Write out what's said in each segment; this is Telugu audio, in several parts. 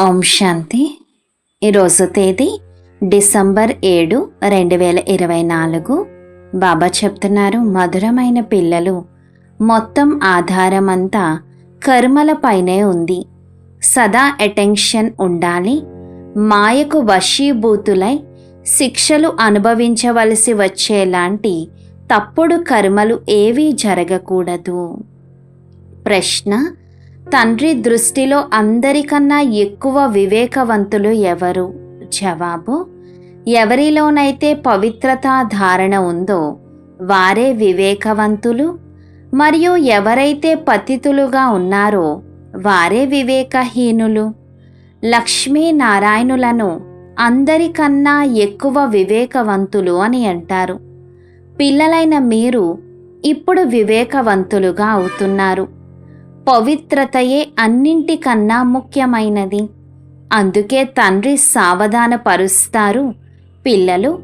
ఓం శాంతి. ఈరోజు తేదీ డిసెంబర్ ఏడు రెండు వేల ఇరవై నాలుగు. బాబా చెప్తున్నారు మధురమైన పిల్లలు. మొత్తం ఆధారమంతా కర్మలపైనే ఉంది. సదా అటెన్షన్ ఉండాలి. మాయకు వశీభూతులై శిక్షలు అనుభవించవలసి వచ్చేలాంటి తప్పుడు కర్మలు ఏవీ జరగకూడదు. ప్రశ్న తండ్రి దృష్టిలో అందరికన్నా ఎక్కువ వివేకవంతులు ఎవరు? జవాబు ఎవరిలోనైతే పవిత్రత ధారణ ఉందో వారే వివేకవంతులు. మరియు ఎవరైతే పతితులుగా ఉన్నారో వారే వివేకహీనులు. లక్ష్మీనారాయణులను అందరికన్నా ఎక్కువ వివేకవంతులు అని అంటారు. పిల్లలైన మీరు ఇప్పుడు వివేకవంతులుగా అవుతున్నారు. పవిత్రతయే అన్నింటికన్నా ముఖ్యమైనది. అందుకే తండ్రి సావధానపరుస్తారు. పిల్లలు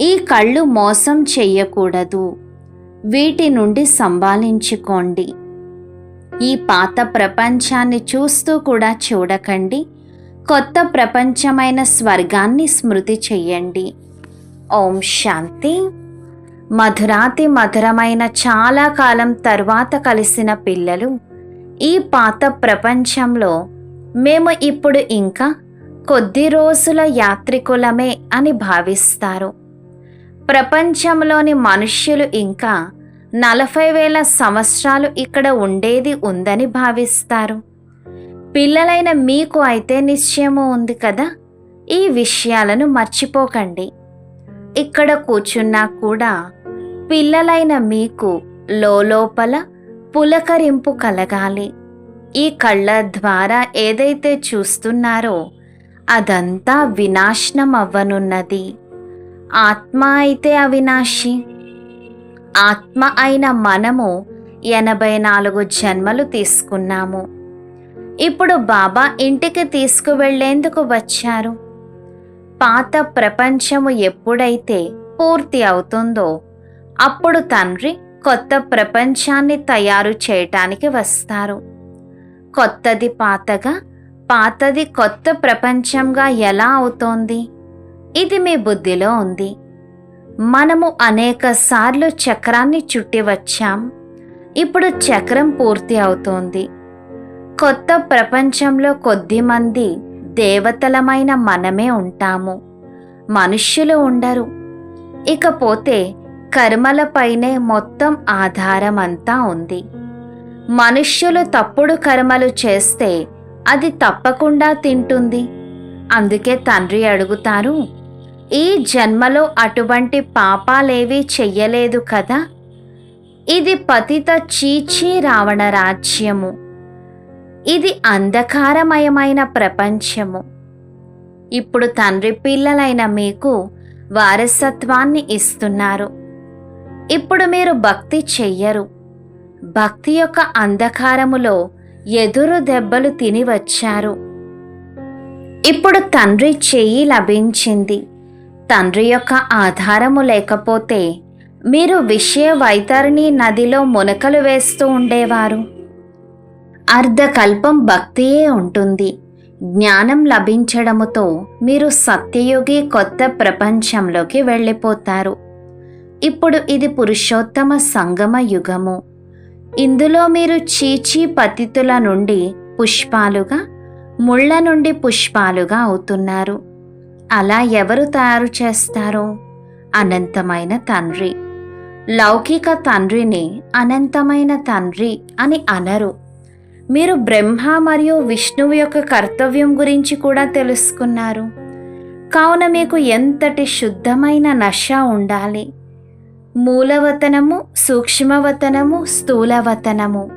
ఈ కళ్ళు మోసం చెయ్యకూడదు. వీటి నుండి సంభాలించుకోండి. ఈ పాత ప్రపంచాన్ని చూస్తూ కూడా చూడకండి. కొత్త ప్రపంచమైన స్వర్గాన్ని స్మృతి చెయ్యండి. ఓం శాంతి. మధురాతి మధురమైన చాలా కాలం తర్వాత కలిసిన పిల్లలు ఈ పాత ప్రపంచంలో మేము ఇప్పుడు ఇంకా కొద్ది రోజుల యాత్రికులమే అని భావిస్తారు. ప్రపంచంలోని మనుష్యులు ఇంకా నలభై వేల సంవత్సరాలు ఇక్కడ ఉండేది ఉందని భావిస్తారు. పిల్లలైన మీకు అయితే నిశ్చయము ఉంది కదా? ఈ విషయాలను మర్చిపోకండి. ఇక్కడ కూర్చున్నా కూడా పిల్లలైన మీకు లోపల పులకరింపు కలగాలి. ఈ కళ్ళ ద్వారా ఏదైతే చూస్తున్నారో అదంతా వినాశనం అవ్వనున్నది ఆత్మ అయితే అవినాశి. ఆత్మ అయిన మనము ఎనభై నాలుగు జన్మలు తీసుకున్నాము. ఇప్పుడు బాబా ఇంటికి తీసుకువెళ్ళేందుకు వచ్చారు? పాత ప్రపంచము ఎప్పుడైతే పూర్తి అవుతుందో అప్పుడు తండ్రి కొత్త ప్రపంచాన్ని తయారు చేయటానికి వస్తారు. కొత్తది పాతగా పాతది కొత్త ప్రపంచంగా ఎలా అవుతోంది? ఇది మీ బుద్ధిలో ఉంది. మనము అనేక సార్లు చక్రాన్ని చుట్టి వచ్చాం. ఇప్పుడు చక్రం పూర్తి అవుతోంది. కొత్త ప్రపంచంలో కొద్ది మంది దేవతలమైన మనమే ఉంటాము. మనుష్యులు ఉండరు. ఇకపోతే కర్మలపైనే మొత్తం ఆధారమంతా ఉంది. మనుష్యులు తప్పుడు కర్మలు చేస్తే అది తప్పకుండా తింటుంది. అందుకే తండ్రి అడుగుతారు ఈ జన్మలో అటువంటి పాపాలేవీ చెయ్యలేదు కదా. ఇది పతిత చీచీ రావణ రాజ్యము. ఇది అంధకారమయమైన ప్రపంచము. ఇప్పుడు తండ్రి పిల్లలైన మీకు వారసత్వాన్ని ఇస్తున్నారు. ఇప్పుడు మీరు భక్తి చెయ్యరు. భక్తి యొక్క అంధకారములో ఎదురు దెబ్బలు తిని వచ్చారు. ఇప్పుడు తండ్రి చెయ్యి లభించింది. తండ్రి యొక్క ఆధారము లేకపోతే మీరు విషయ వైతరిణి నదిలో మునకలు వేస్తూ ఉండేవారు. అర్ధకల్పం భక్తియే ఉంటుంది. జ్ఞానం లభించడముతో మీరు సత్యయుగి కొత్త ప్రపంచంలోకి వెళ్ళిపోతారు. ఇప్పుడు ఇది పురుషోత్తమ సంగమ యుగము. ఇందులో మీరు చీచీ పతితుల నుండి పుష్పాలుగా ముళ్ళ నుండి పుష్పాలుగా అవుతున్నారు. అలా ఎవరు తయారు చేస్తారు? అనంతమైన తండ్రి. లౌకిక తండ్రిని అనంతమైన తండ్రి అని అనరు. మీరు బ్రహ్మ మరియు విష్ణువు యొక్క కర్తవ్యం గురించి కూడా తెలుసుకున్నారు. కావున మీకు ఎంతటి శుద్ధమైన నష ఉండాలి? మూలవతనము సూక్ష్మవతనము స్థూలవతనము.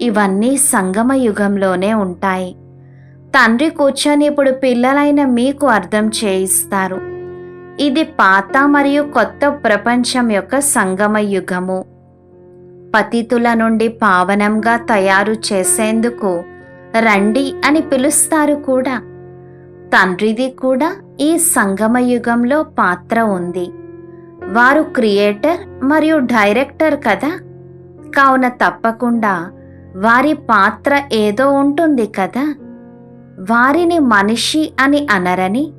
ఇవన్నీ సంగమ యుగంలోనే ఉంటాయి. తండ్రి కూర్చొని ఇప్పుడు పిల్లలైన మీకు అర్థం చేయిస్తారు. ఇది పాత మరియు కొత్త ప్రపంచం యొక్క సంగమ యుగము పతితుల నుండి పావనంగా తయారు చేసేందుకు రండి అని పిలుస్తారు కూడా. తండ్రిది కూడా ఈ సంగమ యుగంలో పాత్ర ఉంది. వారు క్రియేటర్ మరియు డైరెక్టర్ కదా. కావున తప్పకుండా వారి పాత్ర ఏదో ఉంటుంది కదా. వారిని మనిషి అని అనరని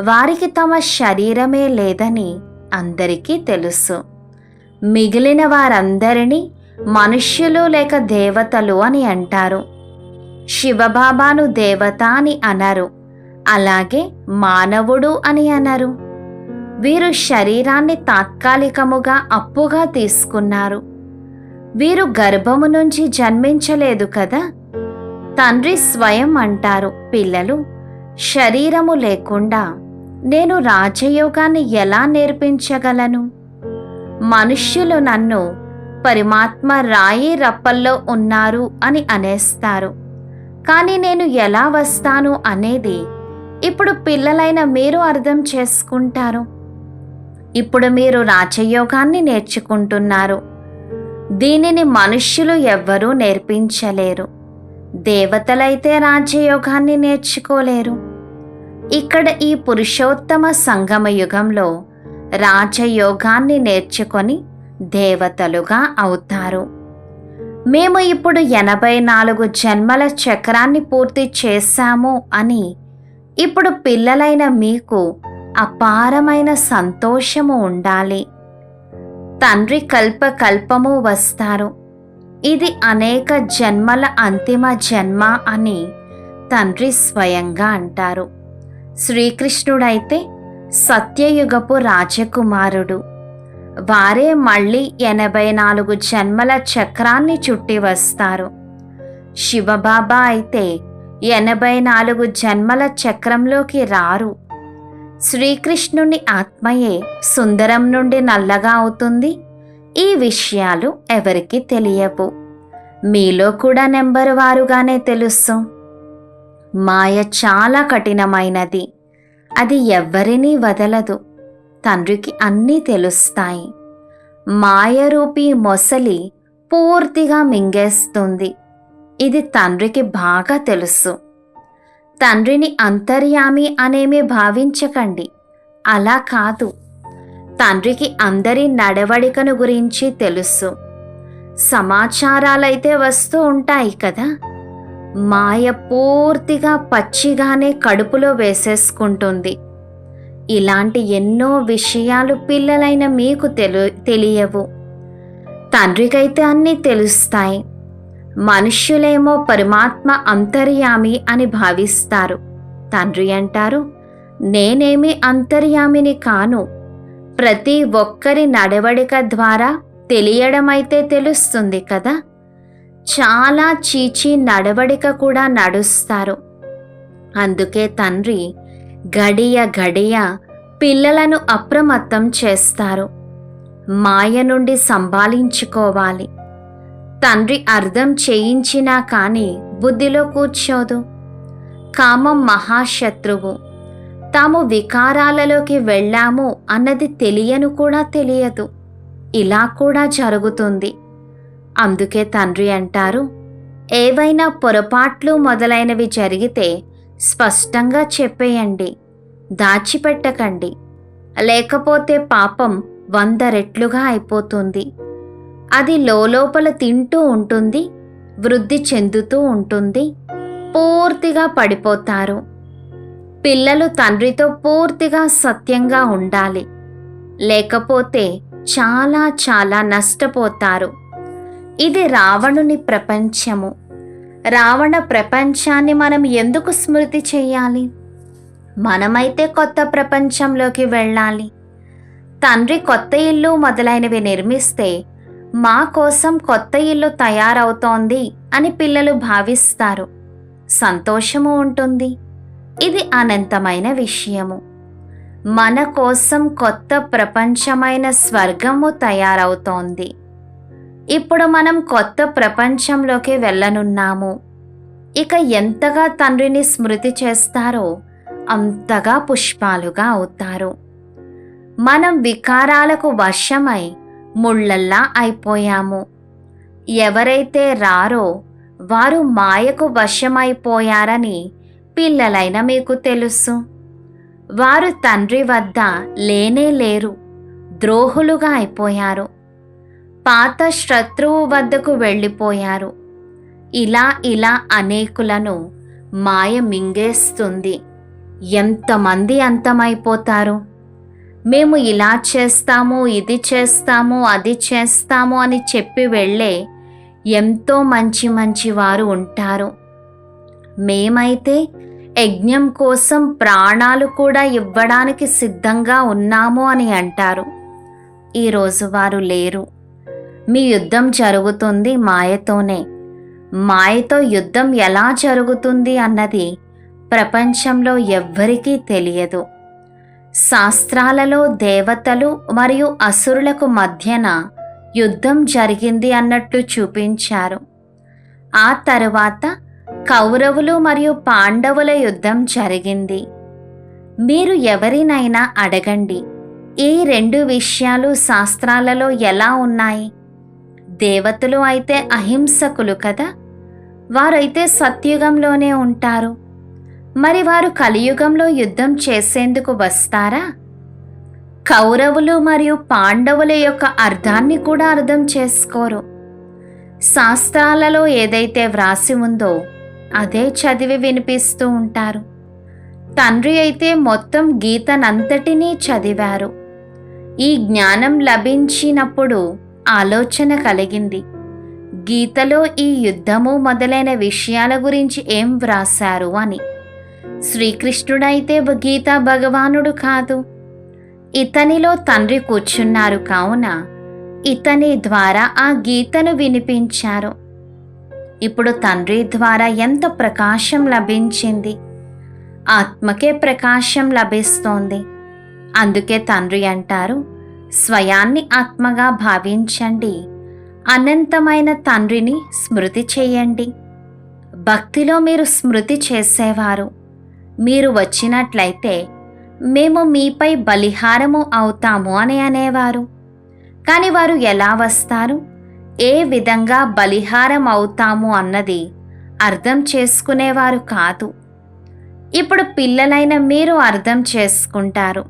వారికి తమ శరీరమే లేదని అందరికీ తెలుసు. మిగిలిన వారందరినీ మనుష్యులు లేక దేవతలు అని అంటారు. శివబాబాను దేవత అని అనరు. అలాగే మానవుడు అని అనరు. వీరు శరీరాన్ని తాత్కాలికముగా అప్పుగా తీసుకున్నారు. వీరు గర్భము నుంచి జన్మించలేదు కదా? తండ్రి స్వయం అంటారు పిల్లలు శరీరము లేకుండా నేను రాజయోగాన్ని ఎలా నేర్పించగలను? మనుష్యులు నన్ను పరమాత్మ రాయి రప్పల్లో ఉన్నారు అని అనేస్తారు. కానీ నేను ఎలా వస్తాను అనేది ఇప్పుడు పిల్లలైన మీరు అర్థం చేసుకుంటారు. ఇప్పుడు మీరు రాజయోగాన్ని నేర్చుకుంటున్నారు. దీనిని మనుష్యులు ఎవ్వరూ నేర్పించలేరు. దేవతలైతే రాజయోగాన్ని నేర్చుకోలేరు. ఇక్కడ ఈ పురుషోత్తమ సంగమ యుగంలో రాజయోగాన్ని నేర్చుకొని దేవతలుగా అవుతారు. మేము ఇప్పుడు ఎనభై నాలుగు జన్మల చక్రాన్ని పూర్తి చేశాము అని ఇప్పుడు పిల్లలైన మీకు అపారమైన సంతోషము ఉండాలి. తండ్రి కల్ప కల్పము వస్తారు. ఇది అనేక జన్మల అంతిమ జన్మ అని తండ్రి స్వయంగా అంటారు. శ్రీకృష్ణుడైతే సత్యయుగపు రాజకుమారుడు. వారే మళ్ళీ ఎనభై నాలుగు జన్మల చక్రాన్ని చుట్టి వస్తారు. శివబాబా అయితే ఎనభై నాలుగు జన్మల చక్రంలోకి రారు. శ్రీకృష్ణుని ఆత్మయే సుందరం నుండి నల్లగా అవుతుంది. ఈ విషయాలు ఎవరికి తెలియవు. మీలో కూడా నెంబరు వారుగానే తెలుసు. మాయ చాలా కఠినమైనది. అది ఎవ్వరినీ వదలదు. తండ్రికి అన్నీ తెలుస్తాయి. మాయరూపి మొసలి పూర్తిగా మింగేస్తుంది. ఇది తండ్రికి బాగా తెలుసు. తండ్రిని అంతర్యామి అనేమి భావించకండి. అలా కాదు. తండ్రికి అందరి నడవడికను గురించి తెలుసు. సమాచారాలైతే వస్తూ ఉంటాయి కదా. మాయ పూర్తిగా పచ్చిగానే కడుపులో వేసేసుకుంటుంది. ఇలాంటి ఎన్నో విషయాలు పిల్లలైన మీకు తెలు తెలియవు. తండ్రికైతే అన్నీ తెలుస్తాయి. మనుష్యులేమో పరమాత్మ అంతర్యామి అని భావిస్తారు. తండ్రి అంటారు నేనేమి అంతర్యామిని కాను. ప్రతి ఒక్కరి నడవడిక ద్వారా తెలియడమైతే తెలుస్తుంది కదా. చాలా చీచి నడవడిక కూడా నడుస్తారు. అందుకే తండ్రి గడియ గడియ పిల్లలను అప్రమత్తం చేస్తారు. మాయ నుండి సంభాలించుకోవాలి. తండ్రి అర్థం చేయించినా కానీ బుద్ధిలో కూర్చోదు. కామం మహాశత్రువు. తాము వికారాలలోకి వెళ్ళాము అన్నది తెలియను కూడా తెలియదు. ఇలా కూడా జరుగుతుంది. అందుకే తండ్రి అంటారు ఏవైనా పొరపాట్లు మొదలైనవి జరిగితే స్పష్టంగా చెప్పేయండి దాచిపెట్టకండి. లేకపోతే పాపం వంద రెట్లుగా అయిపోతుంది. అది లోపల తింటూ ఉంటుంది వృద్ధి చెందుతూ ఉంటుంది పూర్తిగా పడిపోతారు. పిల్లలు తండ్రితో పూర్తిగా సత్యంగా ఉండాలి. లేకపోతే చాలా చాలా నష్టపోతారు. ఇది రావణుని ప్రపంచము. రావణ ప్రపంచాన్ని మనం ఎందుకు స్మృతి చేయాలి? మనమైతే కొత్త ప్రపంచంలోకి వెళ్ళాలి. తండ్రి కొత్త ఇల్లు మొదలైనవి నిర్మిస్తే మా కోసం కొత్త ఇల్లు తయారవుతోంది అని పిల్లలు భావిస్తారు. సంతోషము ఉంటుంది. ఇది అనంతమైన విషయము. మన కోసం కొత్త ప్రపంచమైన స్వర్గము తయారవుతోంది. ఇప్పుడు మనం కొత్త ప్రపంచంలోకి వెళ్ళనున్నాము. ఇక ఎంతగా తండ్రిని స్మృతి చేస్తారో అంతగా పుష్పాలుగా అవుతారు. మనం వికారాలకు వశమై ముళ్ళల్లా అయిపోయాము. ఎవరైతే రారో వారు మాయకు వశమైపోయారని పిల్లలైన మీకు తెలుసు. వారు తండ్రి వద్ద లేనే లేరు ద్రోహులుగా అయిపోయారు. పాత శత్రువు వద్దకు వెళ్ళిపోయారు. ఇలా ఇలా అనేకులను మాయ మింగేస్తుంది. ఎంతమంది అంతమైపోతారు? మేము ఇలా చేస్తాము ఇది చేస్తాము అది చేస్తాము అని చెప్పి వెళ్ళే ఎంతో మంచి మంచి వారు ఉంటారు. మేమైతే యజ్ఞం కోసం ప్రాణాలు కూడా ఇవ్వడానికి సిద్ధంగా ఉన్నాము అని అంటారు. ఈరోజు వారు లేరు. మీ యుద్ధం జరుగుతుంది మాయతోనే. మాయతో యుద్ధం ఎలా జరుగుతుంది అన్నది ప్రపంచంలో ఎవ్వరికీ తెలియదు. శాస్త్రాలలో దేవతలు మరియు అసురులకు మధ్యన యుద్ధం జరిగింది అన్నట్లు చూపించారు. ఆ తరువాత కౌరవులు మరియు పాండవుల యుద్ధం జరిగింది. మీరు ఎవరినైనా అడగండి ఈ రెండు విషయాలు శాస్త్రాలలో ఎలా ఉన్నాయి? దేవతలు అయితే అహింసకులు కదా వారైతే సత్యుగంలోనే ఉంటారు. మరి వారు కలియుగంలో యుద్ధం చేసేందుకు వస్తారా? కౌరవులు మరియు పాండవుల యొక్క అర్థాన్ని కూడా అర్థం చేసుకోరు. శాస్త్రాలలో ఏదైతే వ్రాసి ఉందో అదే చదివి వినిపిస్తూ ఉంటారు. తండ్రి అయితే మొత్తం గీతనంతటినీ చదివారు. ఈ జ్ఞానం లభించినప్పుడు ఆలోచన కలిగింది. గీతలో ఈ యుద్ధము మొదలైన విషయాల గురించి ఏం వ్రాశారు అని. శ్రీకృష్ణుడైతే గీతా భగవానుడు కాదు. ఇతనిలో తండ్రి కూర్చున్నారు కావున ఇతని ద్వారా ఆ గీతను వినిపించారు. ఇప్పుడు తండ్రి ద్వారా ఎంత ప్రకాశం లభించింది? ఆత్మకే ప్రకాశం లభిస్తోంది. అందుకే తండ్రి అంటారు స్వయాన్ని ఆత్మగా భావించండి. అనంతమైన తండ్రిని స్మృతి చేయండి. భక్తిలో మీరు స్మృతి చేసేవారు. మీరు వచ్చినట్లయితే మేము మీపై బలిహారము అవుతాము అని అనేవారు. కానీ వారు ఎలా వస్తారు? ఏ విధంగా బలిహారం అవుతాము అన్నది అర్థం చేసుకునేవారు కాదు. ఇప్పుడు పిల్లలైన మీరు అర్థం చేసుకుంటారు.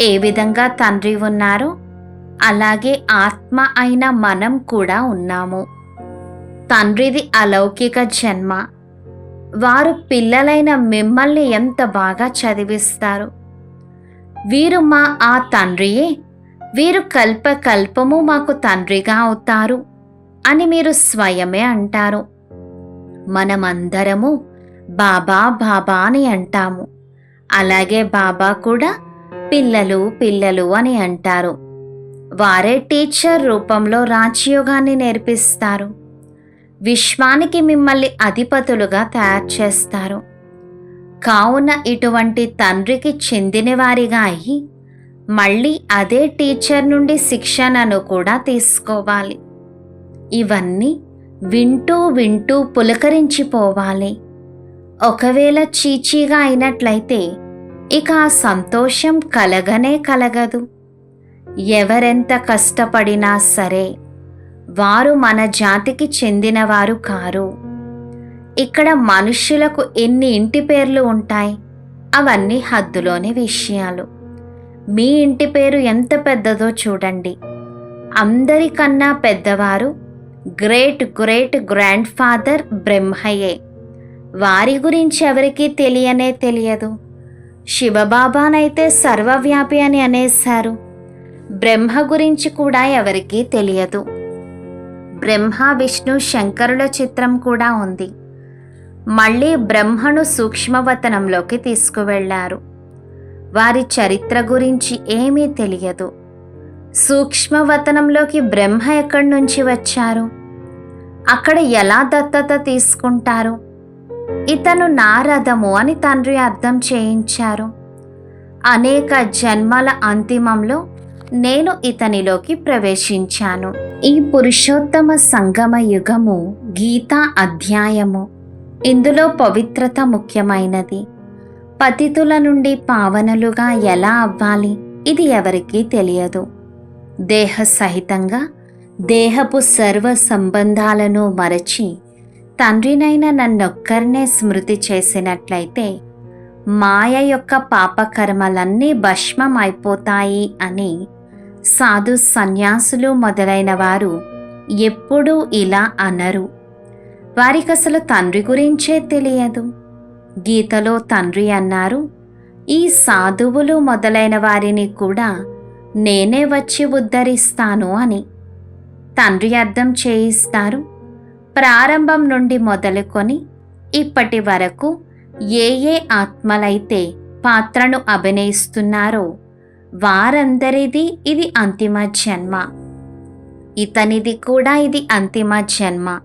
ఏ విధంగా తండ్రి ఉన్నారో అలాగే ఆత్మ అయిన మనం కూడా ఉన్నాము. తండ్రిది అలౌకిక జన్మ. వారు పిల్లలైన మిమ్మల్ని ఎంత బాగా చదివిస్తారు? వీరు మా ఆ తండ్రియే. వీరు కల్ప కల్పము మాకు తండ్రిగా అవుతారు అని మీరు స్వయమే అంటారు. మనమందరము బాబా బాబా అని అంటాము. అలాగే బాబా కూడా పిల్లలు పిల్లలు అని అంటారు. వారే టీచర్ రూపంలో రాజయోగాన్ని నేర్పిస్తారు. విశ్వానికి మిమ్మల్ని అధిపతులుగా తయారు చేస్తారు. కావున ఇటువంటి తండ్రికి చెందినవారిగా అయి మళ్ళీ అదే టీచర్ నుండి శిక్షణను కూడా తీసుకోవాలి. ఇవన్నీ వింటూ వింటూ పులకరించిపోవాలి. ఒకవేళ చీచీగా అయినట్లయితే ఇక ఆ సంతోషం కలగనే కలగదు. ఎవరెంత కష్టపడినా సరే వారు మన జాతికి చెందినవారు కారు. ఇక్కడ మనుష్యులకు ఎన్ని ఇంటి పేర్లు ఉంటాయి? అవన్నీ హద్దులోని విషయాలు. మీ ఇంటి పేరు ఎంత పెద్దదో చూడండి. అందరికన్నా పెద్దవారు గ్రేట్ గ్రేట్ గ్రాండ్ ఫాదర్ బ్రహ్మయే. వారి గురించి ఎవరికీ తెలియనే తెలియదు. శివబాబానైతే సర్వవ్యాపి అని అనేశారు. బ్రహ్మ గురించి కూడా ఎవరికీ తెలియదు. బ్రహ్మ విష్ణు శంకరుల చిత్రం కూడా ఉంది. మళ్ళీ బ్రహ్మను సూక్ష్మవతనంలోకి తీసుకువెళ్ళారు వారి చరిత్ర గురించి ఏమీ తెలియదు. సూక్ష్మవతనంలోకి బ్రహ్మ ఎక్కడి నుంచి వచ్చారు? అక్కడ ఎలా దత్తత తీసుకుంటారు? ఇతను నా రథము అని తండ్రి అర్థం చేయించారు. అనేక జన్మల అంతిమంలో నేను ఇతనిలోకి ప్రవేశించాను. ఈ పురుషోత్తమ సంగమ యుగము గీతా అధ్యాయము. ఇందులో పవిత్రత ముఖ్యమైనది. పతితుల నుండి పావనలుగా ఎలా అవ్వాలి? ఇది ఎవరికీ తెలియదు. దేహ సహితంగా దేహపు సర్వ సంబంధాలను మరచి తండ్రినైన నన్నొక్కరినే స్మృతి చేసినట్లయితే మాయ యొక్క పాపకర్మలన్నీ భస్మం అయిపోతాయి అని సాధు సన్యాసులు మొదలైన వారు ఎప్పుడూ ఇలా అనరు. వారికి అసలు తండ్రి గురించే తెలియదు. గీతలో తండ్రి అన్నారు ఈ సాధువులు మొదలైన వారిని కూడా నేనే వచ్చి ఉద్ధరిస్తాను అని. తండ్రి అర్థం చేయిస్తారు. ప్రారంభం నుండి మొదలుకొని ఇప్పటి వరకు ఏ ఏ ఆత్మలైతే పాత్రను అభినయిస్తున్నారో వారందరిది ఇది అంతిమ జన్మ. ఇతనిది కూడా ఇది అంతిమ జన్మ.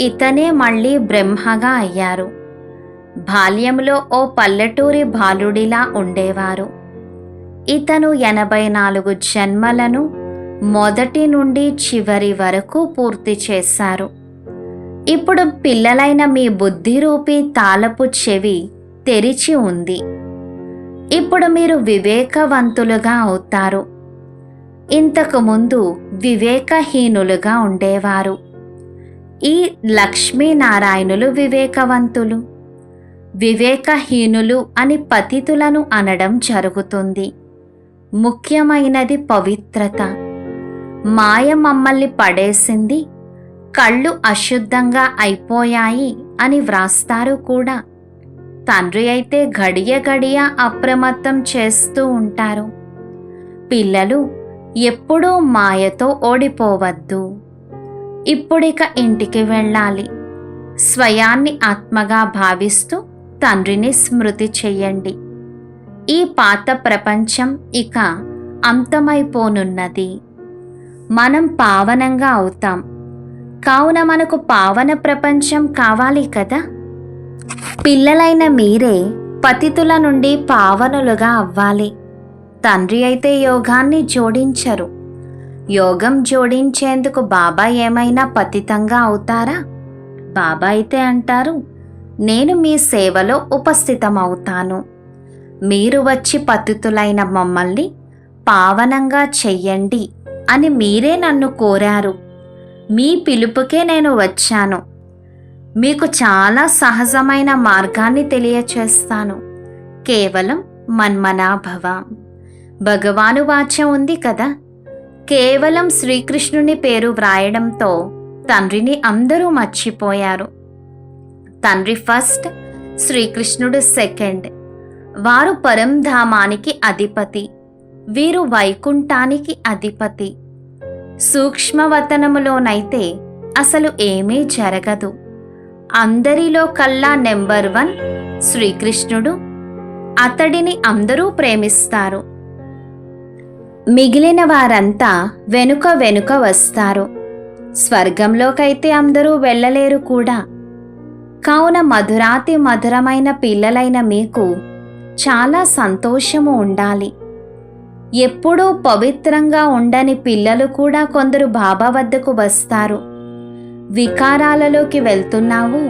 ఇతనే మళ్ళీ బ్రహ్మగా అయ్యారు. బాల్యంలో ఓ పల్లెటూరి బాలుడిలా ఉండేవారు. ఇతను ఎనభై నాలుగు జన్మలను మొదటి నుండి చివరి వరకు పూర్తి చేశారు. ఇప్పుడు పిల్లలైన మీ బుద్ధి తాలపు తాళపు చెవి తెరిచి ఉంది. ఇప్పుడు మీరు వివేకవంతులుగా అవుతారు. ఇంతకుముందు వివేకహీనులుగా ఉండేవారు. ఈ లక్ష్మీనారాయణులు వివేకవంతులు. వివేకహీనులు అని పతితులను అనడం జరుగుతుంది. ముఖ్యమైనది పవిత్రత. మాయ మమ్మల్ని పడేసింది. కళ్ళు అశుద్ధంగా అయిపోయాయి అని వ్రాస్తారు కూడా. తండ్రి అయితే గడియ గడియ అప్రమత్తం చేస్తూ ఉంటారు. పిల్లలు ఎప్పుడూ మాయతో ఓడిపోవద్దు. ఇప్పుడిక ఇంటికి వెళ్ళాలి. స్వయాన్ని ఆత్మగా భావిస్తూ తండ్రిని స్మృతి చెయ్యండి. ఈ పాత ప్రపంచం ఇక అంతమైపోనున్నది. మనం పావనంగా అవుతాం. కావున మనకు పావన ప్రపంచం కావాలి కదా? పిల్లలైన మీరే పతితుల నుండి పావనులుగా అవ్వాలి. తండ్రి అయితే యోగాన్ని జోడించరు. యోగం జోడించేందుకు బాబా ఏమైనా పతితంగా అవుతారా? బాబా అయితే అంటారు నేను మీ సేవలో ఉపస్థితమవుతాను. మీరు వచ్చి పతితులైన మమ్మల్ని పావనంగా చెయ్యండి అని మీరే నన్ను కోరారు. మీ పిలుపుకే నేను వచ్చాను. మీకు చాలా సహజమైన మార్గాన్ని తెలియచేస్తాను. కేవలం మన్మనాభవ. భగవాను వాచ్యం ఉంది కదా. కేవలం శ్రీకృష్ణుని పేరు వ్రాయడంతో తండ్రిని అందరూ మర్చిపోయారు. తండ్రి ఫస్ట్ శ్రీకృష్ణుడు సెకండ్. వారు పరంధామానికి అధిపతి. వీరు వైకుంఠానికి అధిపతి. సూక్ష్మవతనములోనైతే అసలు ఏమీ జరగదు. అందరిలో కల్లా నెంబర్ వన్ శ్రీకృష్ణుడు. అతడిని అందరూ ప్రేమిస్తారు. మిగిలిన వారంతా వెనుక వెనుక వస్తారు. స్వర్గంలోకైతే అందరూ వెళ్ళలేరు కూడా. కావున మధురాతి మధురమైన పిల్లలైన మీకు చాలా సంతోషము ఉండాలి. ఎప్పుడూ పవిత్రంగా ఉండని పిల్లలు కూడా కొందరు బాబా వద్దకు వస్తారు. వికారాలలోకి వెళ్తున్నావు?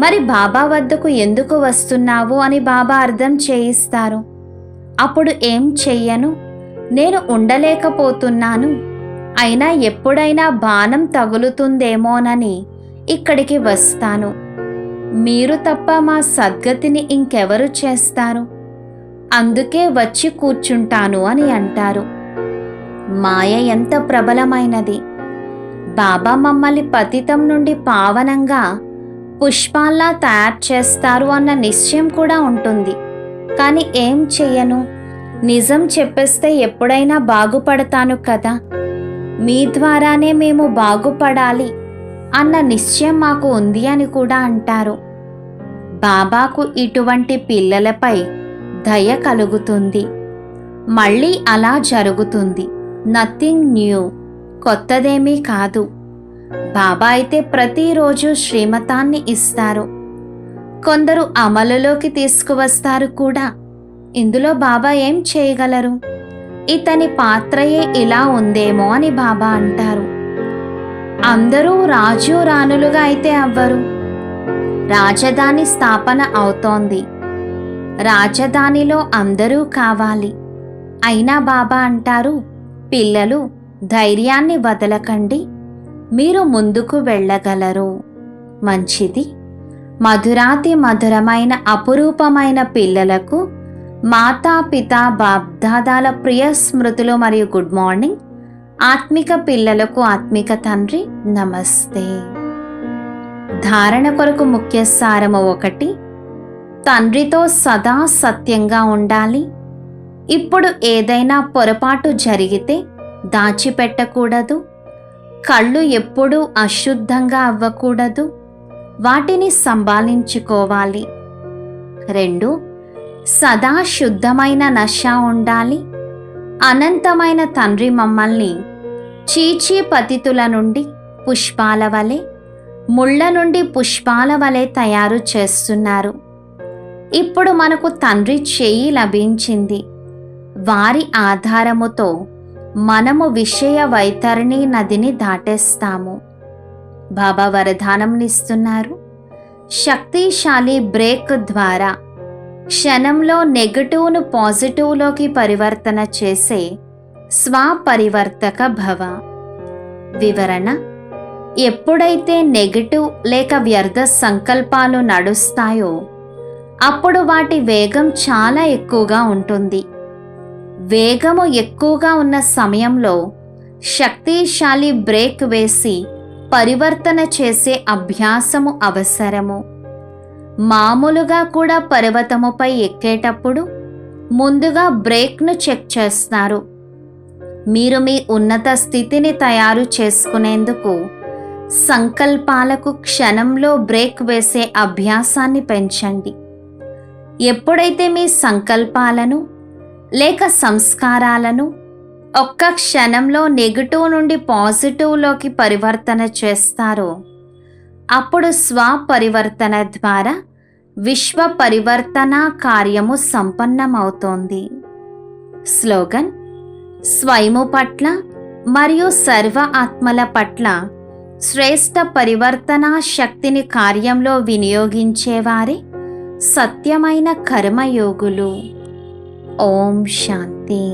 మరి బాబా వద్దకు ఎందుకు వస్తున్నావు అని బాబా అర్థం చేయిస్తారు. అప్పుడు ఏం చెయ్యను? నేను ఉండలేకపోతున్నాను. అయినా ఎప్పుడైనా బాణం తగులుతుందేమోనని ఇక్కడికి వస్తాను. మీరు తప్ప మా సద్గతిని ఇంకెవరు చేస్తారు? అందుకే వచ్చి కూర్చుంటాను అని అంటారు. మాయ ఎంత ప్రబలమైనది! బాబా మమ్మల్ని పతితం నుండి పావనంగా పుష్పాల్లా తయారు చేస్తారు అన్న నిశ్చయం కూడా ఉంటుంది. కానీ ఏం చెయ్యను? నిజం చెప్పేస్తే ఎప్పుడైనా బాగుపడతాను కదా? మీ ద్వారానే మేము బాగుపడాలి అన్న నిశ్చయం మాకు ఉంది అని కూడా అంటారు. బాబాకు ఇటువంటి పిల్లలపై దయ కలుగుతుంది. మళ్ళీ అలా జరుగుతుంది. Nothing new. కొత్తదేమీ కాదు. బాబా అయితే ప్రతిరోజు శ్రీమతాన్ని ఇస్తారు. కొందరు అమలులోకి తీసుకువస్తారు కూడా. ఇందులో బాబా ఏం చేయగలరు? ఇతని పాత్రయే ఇలా ఉందేమో అని బాబా అంటారు. అందరూ రాజు రాణులుగా అయితే అవ్వరు. రాజధాని స్థాపన అవుతోంది. రాజధానిలో అందరూ కావాలి. అయినా బాబా అంటారు పిల్లలు ధైర్యాన్ని వదలకండి. మీరు ముందుకు వెళ్ళగలరు. మంచిది. మధురాతి మధురమైన అపురూపమైన పిల్లలకు మాతాపిత బాబ్దాదాల ప్రియ స్మృతులు మరియు గుడ్ మార్నింగ్. ఆత్మిక పిల్లలకు ఆత్మిక తండ్రి నమస్తే. ధారణ కొరకు ముఖ్య సారము ఒకటి. తండ్రితో సదా సత్యంగా ఉండాలి. ఇప్పుడు ఏదైనా పొరపాటు జరిగితే దాచిపెట్టకూడదు. కళ్ళు ఎప్పుడూ అశుద్ధంగా అవ్వకూడదు. వాటిని సంభాళించుకోవాలి రెండు సదా శుద్ధమైన నష ఉండాలి. అనంతమైన తండ్రి మమ్మల్ని చీచీ పతితుల నుండి పుష్పాల వలె ముళ్ళ నుండి పుష్పాల వలె తయారు చేస్తున్నారు. ఇప్పుడు మనకు తండ్రి చేయి లభించింది. వారి ఆధారముతో మనము విషయ వైతరణి నదిని దాటేస్తాము. బాబా వరదానంనిస్తున్నారు శక్తిశాలి బ్రేక్ ద్వారా క్షణంలో నెగటివ్ను పాజిటివ్లోకి పరివర్తన చేసే స్వపరివర్తక భవ. వివరణ ఎప్పుడైతే నెగటివ్ లేక వ్యర్థ సంకల్పాలు నడుస్తాయో అప్పుడు వాటి వేగం చాలా ఎక్కువగా ఉంటుంది. వేగము ఎక్కువగా ఉన్న సమయంలో శక్తిశాలి బ్రేక్ వేసి పరివర్తన చేసే అభ్యాసము అవసరము. మామూలుగా కూడా పర్వతముపై ఎక్కేటప్పుడు ముందుగా బ్రేక్ను చెక్ చేస్తారు. మీరు మీ ఉన్నత స్థితిని తయారు చేసుకునేందుకు సంకల్పాలకు క్షణంలో బ్రేక్ వేసే అభ్యాసాన్ని పెంచండి. ఎప్పుడైతే మీ సంకల్పాలను లేక సంస్కారాలను ఒక్క క్షణంలో నెగిటివ్ నుండి పాజిటివ్లోకి పరివర్తన చేస్తారో అప్పుడు స్వపరివర్తన ద్వారా విశ్వ పరివర్తన కార్యము సంపన్నమవుతోంది. స్లోగన్ స్వయము పట్ల మరియు సర్వ ఆత్మల పట్ల శ్రేష్ట పరివర్తన శక్తిని కార్యంలో వినియోగించేవారే సత్యమైన కర్మయోగులు. ఓం శాంతి